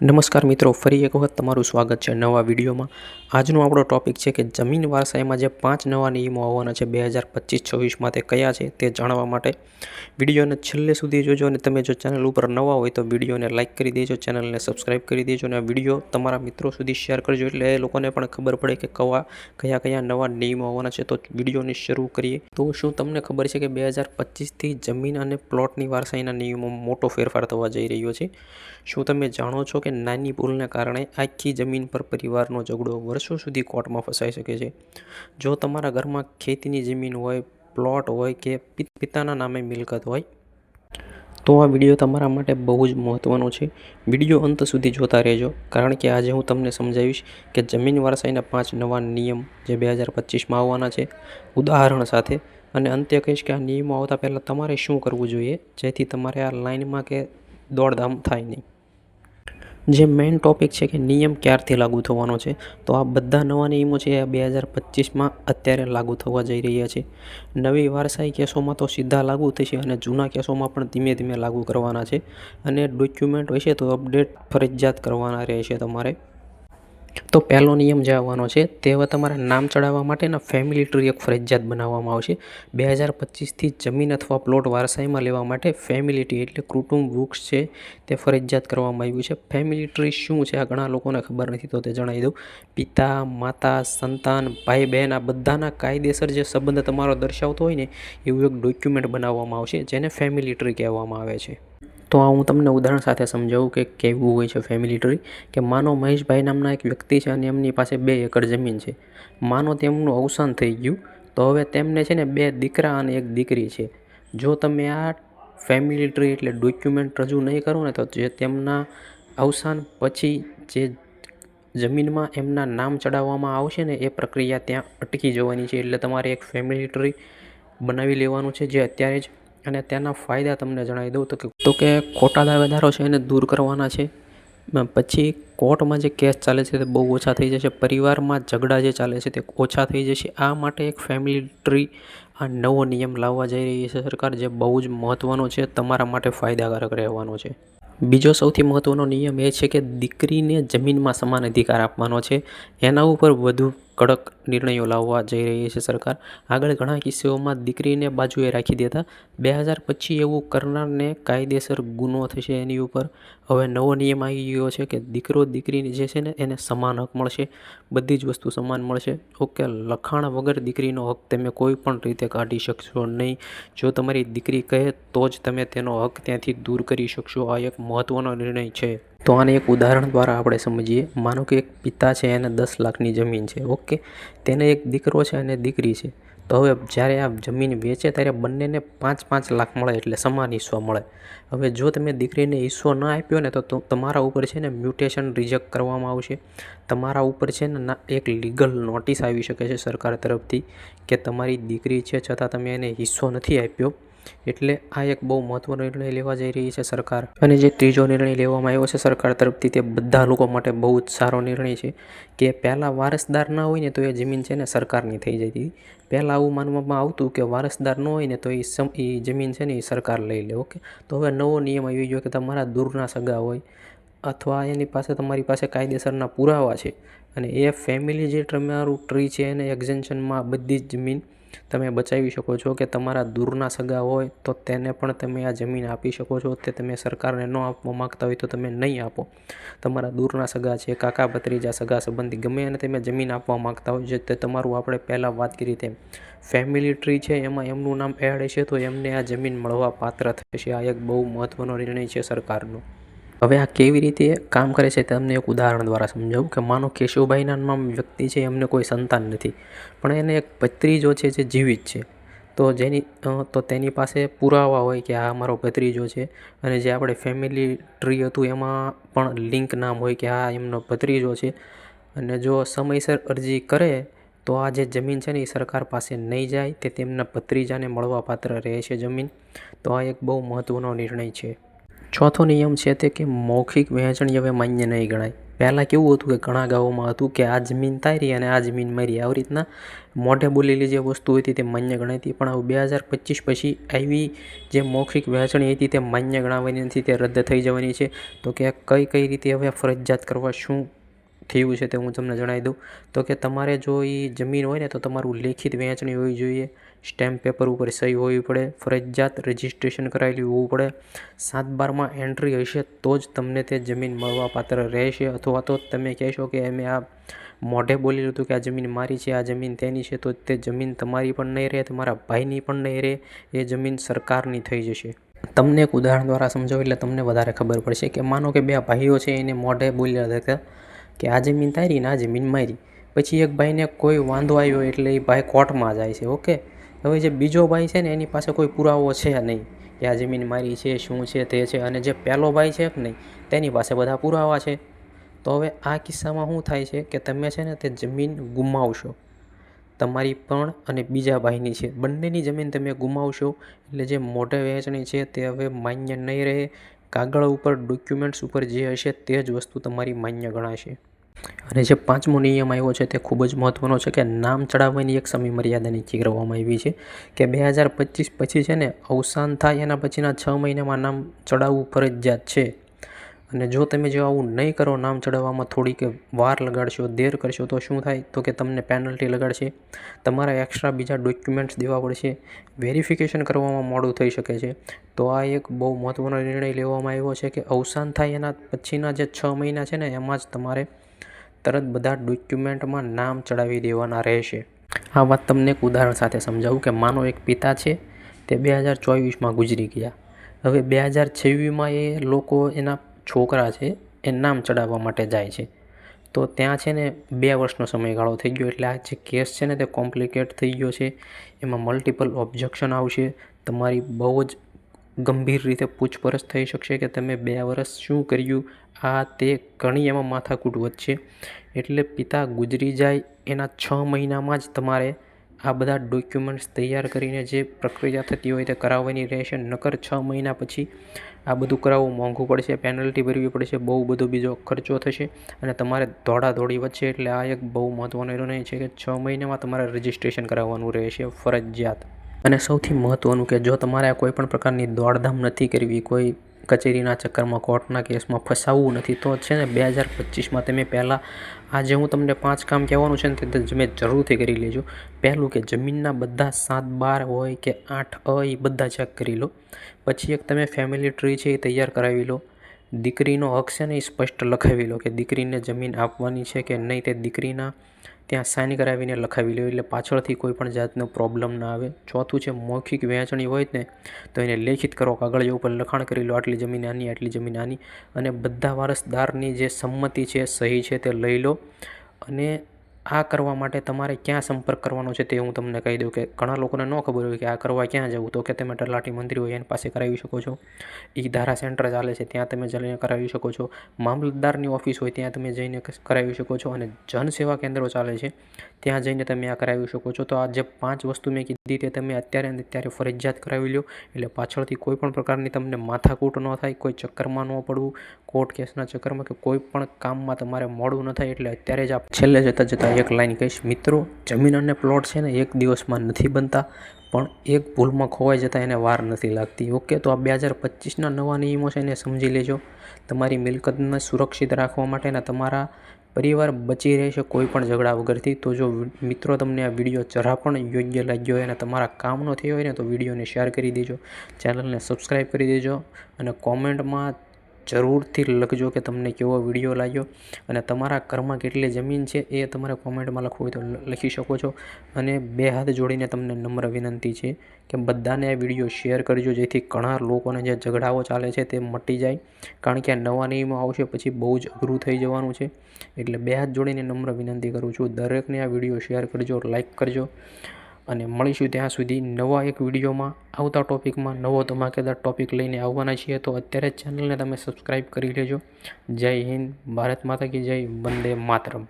નમસ્કાર મિત્રો, ફરી એક વખત તમારું સ્વાગત છે નવા વિડીયોમાં. આજનો આપણો ટોપિક છે કે જમીન વારસાઈમાં જે પાંચ નવા નિયમો આવવાના છે બે હજાર પચીસ છવ્વીસમાં તે કયા છે તે જાણવા માટે વિડીયોને છેલ્લે સુધી જોજો અને તમે જો ચેનલ ઉપર નવા હોય તો વિડીયોને લાઇક કરી દેજો, ચેનલને સબસ્ક્રાઈબ કરી દેજો અને વીડિયો તમારા મિત્રો સુધી શેર કરજો એટલે એ લોકોને પણ ખબર પડે કે કવા, કયા કયા નવા નિયમો આવવાના છે તો વિડીયોને શરૂ કરીએ. તો શું તમને ખબર છે કે બે હજાર પચીસથી જમીન અને પ્લોટની વારસાઈના નિયમોમાં મોટો ફેરફાર થવા જઈ રહ્યો છે? શું તમે જાણો છો કે નાની ભૂલને કારણે આખી જમીન પર પરિવારનો ઝઘડો વર્ષો સુધી કોર્ટમાં ફસાઈ શકે છે. જો તમારા ઘરમાં ખેતીની જમીન હોય, પ્લોટ હોય કે પિતાના નામે મિલકત હોય, તો આ વીડિયો તમારા માટે બહુ જ મહત્ત્વનો છે. વીડિયો અંત સુધી જોતા રહેજો, કારણ કે આજે હું તમને સમજાવીશ કે જમીન વારસાઈના પાંચ નવા નિયમ જે બે હજાર પચીસમાં આવવાના છે, ઉદાહરણ સાથે, અને અંતે કહીશ કે આ નિયમો આવતા પહેલાં તમારે શું કરવું જોઈએ, જેથી તમારે આ લાઇનમાં કે દોડધામ થાય નહીં. જે મેઇન ટોપિક છે કે નિયમ ક્યારથી લાગુ થવાનો છે, તો આ બધા નવા નિયમો છે એ બે હજાર પચીસમાં અત્યારે લાગુ થવા જઈ રહ્યા છે. નવી વારસાઈ કેસોમાં તો સીધા લાગુ થશે અને જૂના કેસોમાં પણ ધીમે ધીમે લાગુ કરવાના છે. અને ડોક્યુમેન્ટ હશે તો અપડેટ ફરજિયાત કરવાના રહેશે તમારે. તો પહેલો નિયમ જે આવવાનો છે, તે હવે તમારા નામ ચડાવવા માટેના ફેમિલી ટ્રી એક ફરજિયાત બનાવવામાં આવશે. બે હજાર પચીસથી જમીન અથવા પ્લોટ વારસાઈમાં લેવા માટે ફેમિલી ટ્રી એટલે કુટુંબ, વૃક્ષ છે, તે ફરજિયાત કરવામાં આવ્યું છે. ફેમિલી ટ્રી શું છે, આ ઘણા લોકોને ખબર નથી, તો તે જણાવી દઉં. પિતા, માતા, સંતાન, ભાઈ, બહેન, આ બધાના કાયદેસર જે સંબંધ તમારો દર્શાવતો હોય ને, એવું એક ડોક્યુમેન્ટ બનાવવામાં આવશે, જેને ફેમિલી ટ્રી કહેવામાં આવે છે. તો આ હું તમને ઉદાહરણ સાથે સમજાવું કે કેવું હોય છે ફેમિલી ટ્રી કે માનો મહેશભાઈ નામના એક વ્યક્તિ છે અને એમની પાસે બે એકર જમીન છે. માનો તેમનું અવસાન થઈ ગયું, તો હવે તેમને છે ને બે દીકરા અને એક દીકરી છે. જો તમે આ ફેમિલી ટ્રી એટલે ડોક્યુમેન્ટ રજૂ નહીં કરો ને તો જે તેમના અવસાન પછી જે જમીનમાં એમના નામ ચડાવવામાં આવશે ને એ પ્રક્રિયા ત્યાં અટકી જવાની છે. એટલે તમારે એક ફેમિલી ટ્રી બનાવી લેવાનું છે જે અત્યારે જ અને તેના ફાયદા તમને જણાવી દઉં તો કે તો કે ખોટા દાવેદારો છે એને દૂર કરવાના છે. પછી કોર્ટમાં જે કેસ ચાલે છે તે બહુ ઓછા થઈ જશે. પરિવારમાં ઝઘડા જે ચાલે છે તે ઓછા થઈ જશે. આ માટે એક ફેમિલી ટ્રી આ નવો નિયમ લાવવા જઈ રહી છે સરકાર જે બહુ જ મહત્ત્વનો છે, તમારા માટે ફાયદાકારક રહેવાનો છે. બીજો સૌથી મહત્ત્વનો નિયમ એ છે કે દીકરીને જમીનમાં સમાન અધિકાર આપવાનો છે. એના ઉપર વધુ કડક નિર્ણયો લાવવા જઈ રહી છે સરકાર. આગળ ઘણા કિસ્સાઓમાં દીકરીને બાજુએ રાખી દેતા બે હજાર પછી એવું કરનારને કાયદેસર ગુનો થશે એની ઉપર. હવે નવો નિયમ આવી ગયો છે કે દીકરો દીકરીની જે છે ને એને સમાન હક મળશે, બધી જ વસ્તુ સમાન મળશે. ઓકે, લખાણ વગર દીકરીનો હક તમે કોઈ પણ રીતે કાઢી શકશો નહીં. જો તમારી દીકરી કહે તો જ તમે તેનો હક ત્યાંથી દૂર કરી શકશો. આ એક મહત્ત્વનો નિર્ણય છે. તો આને એક ઉદાહરણ દ્વારા આપણે સમજીએ. માનો કે એક પિતા છે, એને દસ લાખની જમીન છે, ઓકે? તેને એક દીકરો છે અને દીકરી છે. તો હવે જ્યારે આ જમીન વેચે ત્યારે બંનેને પાંચ પાંચ લાખ મળે એટલે સમાન હિસ્સો મળે. હવે જો તમે દીકરીને હિસ્સો ના આપ્યો ને તો તમારા ઉપર છે ને મ્યુટેશન રિજેક્ટ કરવામાં આવશે. તમારા ઉપર છે ને એક લીગલ નોટિસ આવી શકે છે સરકાર તરફથી કે તમારી દીકરી છે છતાં તમે એને હિસ્સો નથી આપ્યો. એટલે આ એક બહુ મહત્ત્વનો નિર્ણય લેવા જઈ રહી છે સરકાર. અને જે ત્રીજો નિર્ણય લેવામાં આવ્યો છે સરકાર તરફથી તે બધા લોકો માટે બહુ જ સારો નિર્ણય છે કે પહેલાં વારસદાર ના હોય ને તો એ જમીન છે ને સરકારની થઈ જતી. પહેલાં આવું માનવામાં આવતું કે વારસદાર ન હોય ને તો એ સમ, એ જમીન છે ને એ સરકાર લઈ લે, ઓકે? તો હવે નવો નિયમ આવી ગયો કે તમારા દૂરના સગા હોય અથવા એની પાસે તમારી પાસે કાયદેસરના પુરાવા છે અને એ ફેમિલી જે તમારું ટ્રી છે એને એક્ઝેન્શનમાં બધી જ જમીન તમે બચાવી શકો છો કે તમારા દૂરના સગા હોય તો તેને પણ તમે આ જમીન આપી શકો છો. તે તમે સરકારને ન આપવા માગતા હોય તો તમે નહીં આપો. તમારા દૂરના સગા છે, કાકા ભત્રીજા સગા સંબંધી ગમે અને તમે જમીન આપવા માગતા હોય જે તે તમારું આપણે પહેલાં વાત કરી તેમ. ફેમિલી ટ્રી છે, એમાં એમનું નામ એડ હશે તો એમને આ જમીન મળવા પાત્ર થશે. આ એક બહુ મહત્ત્વનો નિર્ણય છે સરકારનો. હવે આ કેવી રીતે કામ કરે છે તમને એક ઉદાહરણ દ્વારા સમજાવું કે માનો કેશુભાઈના નામ વ્યક્તિ છે, એમને કોઈ સંતાન નથી. પણ એને એક ભત્રીજો છે જે જીવિત છે. તો જેની તો તેની પાસે પુરાવા હોય કે આ મારો ભત્રીજો છે અને જે આપણે ફેમિલી ટ્રી હતું એમાં પણ લિંક નામ હોય કે આ એમનો ભત્રીજો છે. અને જો સમયસર અરજી કરે, તો આ જે જમીન છે ને એ સરકાર પાસે નહીં જાય તે તેમના ભત્રીજાને મળવા પાત્ર રહેશે જમીન. તો આ એક બહુ મહત્ત્વનો નિર્ણય છે. ચોથો નિયમ છે તે કે મૌખિક વહેંચણી હવે માન્ય નહીં ગણાય. પહેલાં કેવું હતું કે ઘણા ગામોમાં હતું કે આ જમીન તારી અને આ જમીન મારી. આવી રીતના મોઢે બોલેલી જે વસ્તુ હતી તે માન્ય ગણાતી પણ હવે બે હજાર પચીસ પછી આવી જે મૌખિક વહેંચણી હતી તે માન્ય ગણાવાની નથી, તે રદ થઈ જવાની છે. તો કે કઈ કઈ રીતે હવે ફરજિયાત કરવા, શું થયું છે તે હું તમને જણાવી દઉં. તો કે તમારે જો એ જમીન હોય ને તો તમારું લેખિત વહેંચણી હોવી જોઈએ, સ્ટેમ્પ પેપર ઉપર સહી હોવી પડે, ફરજિયાત રજિસ્ટ્રેશન કરાયેલી હોવું પડે, સાત બારમાં એન્ટ્રી હશે તો જ તમને તે જમીન મળવાપાત્ર રહેશે. અથવા તો તમે કહેશો કે અમે આ મોઢે બોલી લીધું કે આ જમીન મારી છે, આ જમીન તેની છે, તો તે જમીન તમારી પણ નહીં રહે, તમારા ભાઈની પણ નહીં રહે, એ જમીન સરકારની થઈ જશે. તમને એક ઉદાહરણ દ્વારા સમજાવું એટલે તમને વધારે ખબર પડશે કે માનો કે બે ભાઈઓ છે એને મોઢે બોલ્યા હતા. કે આ જમીન તારી ને આ જમીન મારી. પછી એક ભાઈને કોઈ વાંધો આવ્યો એટલે એ ભાઈ કોર્ટમાં જાય છે, ઓકે? હવે જે બીજો ભાઈ છે ને, એની પાસે કોઈ પુરાવો છે નહીં કે આ જમીન મારી છે, શું છે, તે છે. અને જે પહેલો ભાઈ છે કે નહીં તેની પાસે બધા પુરાવા છે. તો હવે આ કિસ્સામાં શું થાય છે કે તમે છે ને તે જમીન ગુમાવશો. તમારી પણ અને બીજા ભાઈની છે. બંનેની જમીન તમે ગુમાવશો. એટલે જે મોઢે વહેંચણી છે તે હવે માન્ય નહીં રહે. કાગળ ઉપર ડોક્યુમેન્ટ્સ ઉપર જે હશે તે જ વસ્તુ તમારી માન્ય ગણાશે. અને જે પાંચમો નિયમ આવ્યો છે તે ખૂબ જ મહત્ત્વનો છે કે નામ ચડાવવાની એક સમય મર્યાદા નક્કી કરવામાં આવી છે કે બે હજાર પચીસ પછી છે ને અવસાન થાય એના પછીના છ મહિનામાં નામ ચડાવવું ફરજિયાત છે. અને જો તમે જો આવું નહીં કરો, નામ ચડાવવામાં થોડીક વાર લગાડશો, દેર કરશો, તો શું થાય? તો કે તમને પેનલ્ટી લગાડશે. તમારા એક્સ્ટ્રા બીજા ડોક્યુમેન્ટ્સ દેવા પડશે. વેરિફિકેશન કરવામાં મોડું થઈ શકે છે. તો આ એક બહુ મહત્ત્વનો નિર્ણય લેવામાં આવ્યો છે કે અવસાન થાય એના પછીના જે છ મહિના છે ને, એમાં જ તમારે તરત બધા ડોક્યુમેન્ટમાં નામ ચડાવી દેવાના રહેશે. આ વાત તમને એક ઉદાહરણ સાથે સમજાવું કે માનો એક પિતા છે, તે બે હજાર ચોવીસમાં ગુજરી ગયા. હવે બે હજાર છવ્વીસમાં એ લોકો એના છોકરા છે, એ નામ ચડાવવા માટે જાય છે. તો ત્યાં છે ને બે વર્ષનો સમયગાળો થઈ ગયો એટલે આ જે કેસ છે ને તે કોમ્પ્લિકેટ થઈ ગયો છે. એમાં મલ્ટિપલ ઓબ્જેક્શન આવશે. તમારી બહુ જ ગંભીર રીતે પૂછપરછ થઈ શકશે કે તમે બે વર્ષ શું કર્યું? આ તે ઘણી એમાં માથાકૂટ વધશે. એટલે પિતા ગુજરી જાય એના છ મહિનામાં જ તમારે આ બધા ડોક્યુમેન્ટ્સ તૈયાર કરીને જે પ્રક્રિયા થતી હોય તે કરાવવાની રહેશે. નકર છ મહિના પછી આ બધું કરાવવું મોંઘું પડશે પેનલ્ટી ભરવી પડશે, બહુ બધો બીજો ખર્ચો થશે અને તમારે દોડાદોડી વચ્ચે, એટલે આ એક બહુ મહત્ત્વનો નિર્ણય છે કે છ મહિનામાં તમારે રજિસ્ટ્રેશન કરાવવાનું રહેશે ફરજિયાત. અને સૌથી મહત્ત્વનું કે જો તમારે કોઈ પણ પ્રકારની દોડધામ નથી કરવી, કોઈ કચેરીના ચક્કરમાં કોર્ટના કેસમાં ફસાવવું નથી, તો છે ને બે હજાર પચીસમાં તમે પહેલાં આજે હું તમને પાંચ કામ કહેવાનું છે ને તે તમે જરૂરથી કરી લેજો. પહેલું કે જમીનના બધા સાત બાર હોય કે આઠ અ એ બધા ચેક કરી લો. પછી એક તમે ફેમિલી ટ્રી છે એ તૈયાર કરાવી લો. દીકરીનો હક છે ને એ સ્પષ્ટ લખાવી લો કે દીકરીને જમીન આપવાની છે કે નહીં તે દીકરીના ત્યાં સાઇન કરાવીને લખાવી લો એટલે પાછળથી કોઈ પણ જાતનો પ્રોબ્લેમ ના આવે. ચોથું છે, મૌખિક વહેંચણી હોય ને, તો એને લેખિત કરો. કાગળિયા ઉપર લખાણ કરી લો આટલી જમીન આની, આટલી જમીન આની. અને બધા વારસદારની જે સંમતિ છે, સહી છે, તે લઈ લો. અને આ કરવા માટે તમારે ક્યાં સંપર્ક કરવાનો છે તે હું તમને કહી દઉં કે ઘણા લોકોને ન ખબર હોય કે આ કરવા ક્યાં જવું. તો કે તમે તલાટી મંત્રી હોય એની પાસે કરાવી શકો છો. એ ધારા સેન્ટર ચાલે છે, ત્યાં તમે જઈને કરાવી શકો છો. મામલતદારની ઓફિસ હોય ત્યાં તમે જઈને કરાવી શકો છો અને જનસેવા કેન્દ્રો ચાલે છે, ત્યાં જઈને તમે આ કરાવી શકો છો. તો આ જે પાંચ વસ્તુ મેં કીધી તે તમે અત્યારે અને અત્યારે ફરજિયાત કરાવી લો. એટલે પાછળથી કોઈ પણ પ્રકારની તમને માથાકૂટ ન થાય, કોઈ ચક્કરમાં ન પડવું. કોર્ટ કેસના ચક્કરમાં કે કોઈ પણ કામમાં તમારે મોડું ન થાય, એટલે અત્યારે જ આપ છેલ્લે જતાં જતાં એક લાઈન કહીશ, મિત્રો, જમીન અને પ્લોટ છે ને એક દિવસમાં નથી બનતા, પણ એક ભૂલમાં ખોવાઈ જતાં એને વાર નથી લાગતી. ઓકે, તો આ બે હજાર પચીસના નવા નિયમો છે એને સમજી લેજો. તમારી મિલકતને સુરક્ષિત રાખવા માટેના તમારા પરિવાર બચી રહેશે કોઈ પણ ઝઘડા વગરથી. તો જો મિત્રો, તમને આ વીડિયો જરા પણ યોગ્ય લાગ્યો હોય અને તમારા કામનો થયો હોય ને, તો વિડીયોને શેર કરી દેજો. ચેનલને સબસ્ક્રાઈબ કરી દેજો અને કોમેન્ટમાં જરૂરથી લખજો કે તમને કેવો વીડિયો લાગ્યો અને તમારા ઘરમાં કેટલી જમીન છે એ તમારે કોમેન્ટમાં લખવું હોય તો લખી શકો છો. અને બે હાથ જોડીને તમને નમ્ર વિનંતી છે કે બધાને આ વીડિયો શેર કરજો, જેથી ઘણા લોકોને જે ઝઘડાઓ ચાલે છે તે મટી જાય. કારણ કે આ નવા નિયમો આવશે પછી બહુ જ અઘરું થઈ જવાનું છે. એટલે બે હાથ જોડીને નમ્ર વિનંતી કરું છું. દરેકને આ વીડિયો શેર કરજો લાઇક કરજો. અને મળીશું ત્યાં સુધી નવા એક વિડીયોમાં. આવતા ટોપિકમાં નવો ધમાકેદાર ટૉપિક લઈને આવવાના છીએ તો અત્યારે જ ચેનલને તમે સબસ્ક્રાઈબ કરી લેજો. જય હિન્દ, ભારત માતા કી જય, વંદે માતરમ.